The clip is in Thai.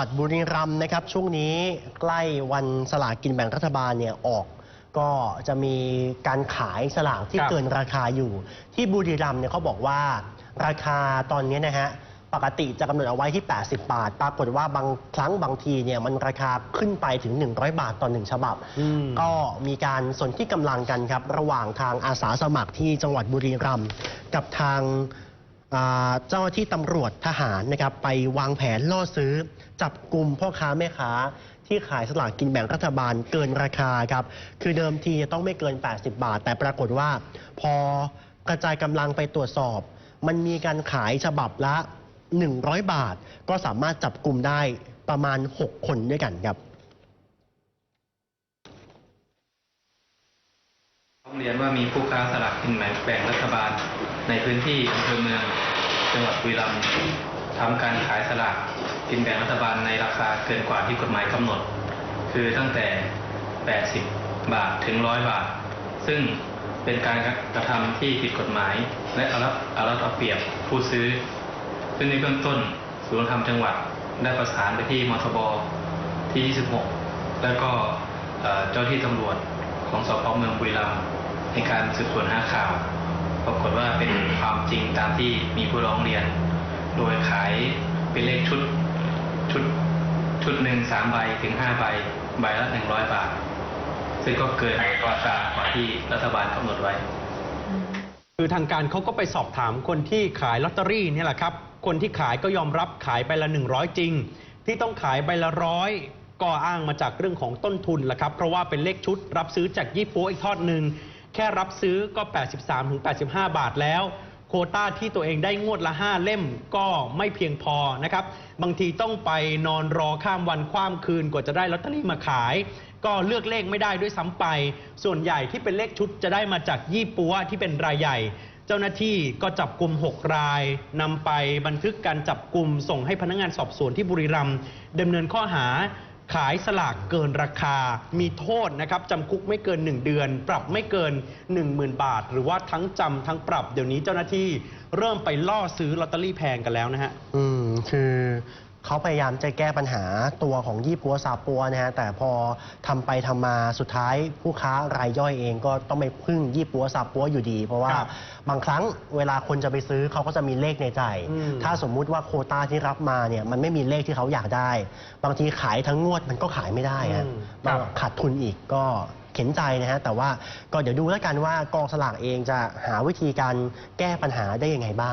วัดบุรีรัมย์นะครับ ช่วงนี้ใกล้วันสลากกินแบ่งรัฐบาลเนี่ยออก ก็จะมีการขายสลากที่ครับเกินราคาอยู่ ที่บุรีรัมย์เนี่ยเขาบอกว่าราคาตอนนี้นะฮะปกติจะกำหนดเอาไว้ที่ 80 บาท ปรากฏว่าบางครั้งบางทีเนี่ยมันราคาขึ้นไปถึง 100 บาทต่อหนึ่งฉบับอืมก็มีการสนที่กำลังกันครับ ระหว่างทางอาสาสมัครที่จังหวัดบุรีรัมย์กับทางอ่า เจ้าหน้าที่ตำรวจทหารนะครับไปวางแผนล่อซื้อ จับกลุ่มพ่อค้าแม่ค้า ที่ขายสลากกินแบ่งรัฐบาลเกินราคาครับคือเดิมทีจะต้องไม่เกิน 80 บาท แต่ปรากฏว่า พอกระจายกำลังไปตรวจสอบ มันมีการขายฉบับละ 100 บาท ก็สามารถจับกลุ่มได้ประมาณ 6 คนด้วยกันครับ ต้องเรียนว่ามีผู้ค้าสลากกินแบ่งรัฐบาล ในพื้นที่อำเภอเมืองจังหวัดบุรีรัมย์ทำการขายสลากกินแบ่งรัฐบาลในราคาเกินกว่าที่กฎหมายกำหนด คือตั้งแต่ 80 บาทถึง 100 บาท ซึ่งเป็นการกระทำที่ผิดกฎหมาย และเอารัดเอารัดเอาเปรียบผู้ซื้อ ซึ่งในเบื้องต้นศูนย์ธรรมจังหวัดได้ประสานไปที่มทบที่ 26 แล้วก็เอ่อเจ้าที่ตำรวจของสพเมืองบุรีรัมย์ ในการสืบสวนหาข่าว ปรากฏว่าเป็นความจริงตามที่มีผู้ร้องเรียน โดยขายเป็นเลขชุดชุดชุดหนึ่งสามใบถึงห้าใบใบละหนึ่งร้อยบาท ซึ่งก็เกินราคากว่าที่รัฐบาลกำหนดไว้ คือทางการเขาก็ไปสอบถามคนที่ขายลอตเตอรี่นี่แหละครับ คนที่ขายก็ยอมรับขายใบละ100จริง ที่ต้องขายใบละร้อยก็อ้างมาจากเรื่องของต้นทุนแหละครับ เพราะว่าเป็นเลขชุดรับซื้อจากยี่ปัวอีกทอดหนึ่ง ค่รับซื้อก็ 83-85 บาทแล้ว โคต้าที่ตัวเองได้งวดละ 5 เล่มก็ไม่เพียงพอนะครับ บางทีต้องไปนอนรอข้ามวันข้ามคืนกว่าจะได้ลอตเตอรี่มาขาย ก็เลือกเลขไม่ได้ด้วยซ้ำไป ส่วนใหญ่ที่เป็นเลขชุดจะได้มาจากยี่ปัวที่เป็นรายใหญ่เจ้าหน้าที่ก็จับกลุ่ม 6 รายนำไปบันทึกการจับกลุ่มส่งให้พนักงานสอบสวนที่บุรีรัมย์ดำเนินข้อหา ขายสลากเกินราคา มีโทษนะครับจำคุกไม่เกิน 1 เดือน ปรับไม่เกิน 10,000 บาท หรือว่าทั้งจำทั้งปรับเดี๋ยวนี้เจ้าหน้าที่เริ่มไปล่อซื้อลอตเตอรี่แพงกันแล้วนะฮะ อืม คือ เขาพยายามจะแก้ปัญหาตัวของยี่ปัวซาปัวนะฮะแต่พอทำไปทำมาสุดท้ายผู้ค้ารายย่อยเองก็ต้องไปพึ่งยี่ปัวซาปัวอยู่ดี เพราะว่าครับบางครั้งเวลาคนจะไปซื้อเขาก็จะมีเลขในใจอืมถ้าสมมุติว่าโควต้าที่รับมาเนี่ยมันไม่มีเลขที่เขาอยากได้ บางทีขายทั้งงวดมันก็ขายไม่ได้ฮะอืมบางครับขาดทุนอีกก็เข็นใจนะฮะแต่ว่าก็เดี๋ยวดูแล้วกันว่ากองสลากเองจะหาวิธีการแก้ปัญหาได้ยังไงบ้าง